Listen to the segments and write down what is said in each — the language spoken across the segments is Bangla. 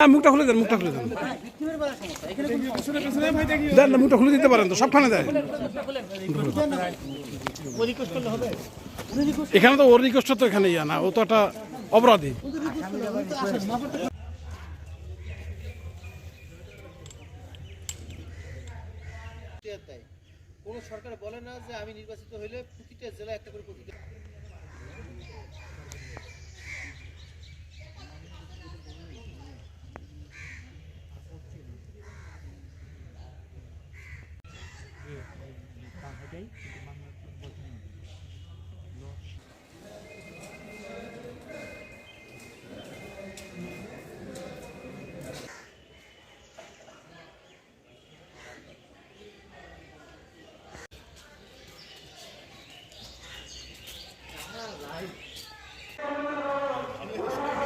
হ্যাঁ, মুখটা খুলে দেন মুখটা খুলে দেন। দেন না মুখটা খুলে দিতে পারেন তো এখানে তো ওর রিকোয়েস্ট তো এখানে ইয়া না ও তো একটা অপরাধী। কোনো সরকার বলে না যে আমি নির্বাচিত হইলে প্রতিটা জেলা একটা করে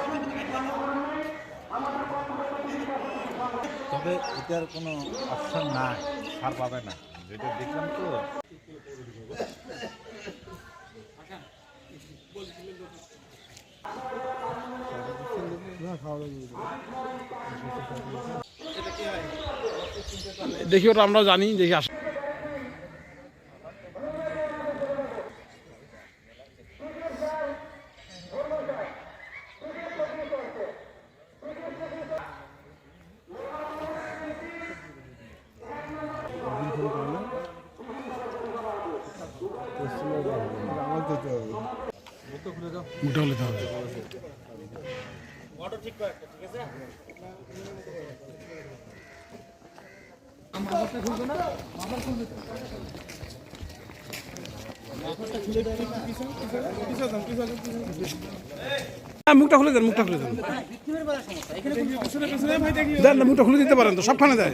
প্রতিটা তবে এটার কোনো অপশন নাই ছাড় পাবে না। যেটা দেখলাম তো দেখি ওটা আমরা জানি দেখি আস মুখটা হ্যাঁ, মুখটা খুলে দেন মুখটা খুলে দেন। দেন না মুখটা খুলে দিতে পারেন তো সবখানে দেয়।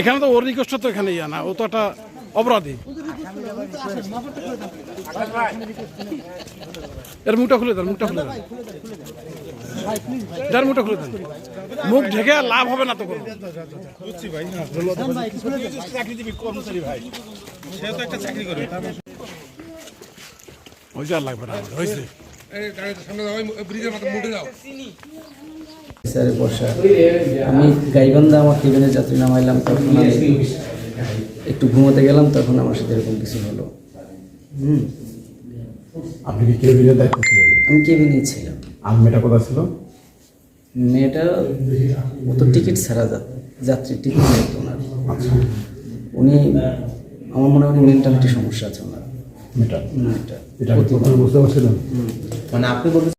এখানে তো ওর রিকোয়েস্ট তো এখানে ইয়া না ও তো একটা অপরাধী। এর মুখটা খুলে দেন, মুখটা খুলে দেন। যার মুখটা খুলে দেন। মুখ ঢেকে লাভ হবে না তো আর লাগবে না হয়েছে স্যারের বসা আমি গাইবান্ধা আমার কেবিনের যাত্রী নামাইলাম, তখন একটু ঘুমাতে গেলাম তখন আমার সাথে এরকম কিছু হলো। হুম। আপনি কি কেবিনের দায়িত্ব ছিলেন? আমি কেবিনেই ছিলাম। আর মেয়েটা কোথায় ছিল? মেয়েটা ও তো টিকিট ছাড়া যা- যাত্রী টিকিট নেই তো ওনার। উনি আমার মনে হয় উনি মেন্টালিটি সমস্যা আছে ওনার। মেয়েটা হুম, এটা বুঝতে পারছিলেন? মানে আপনি বলতে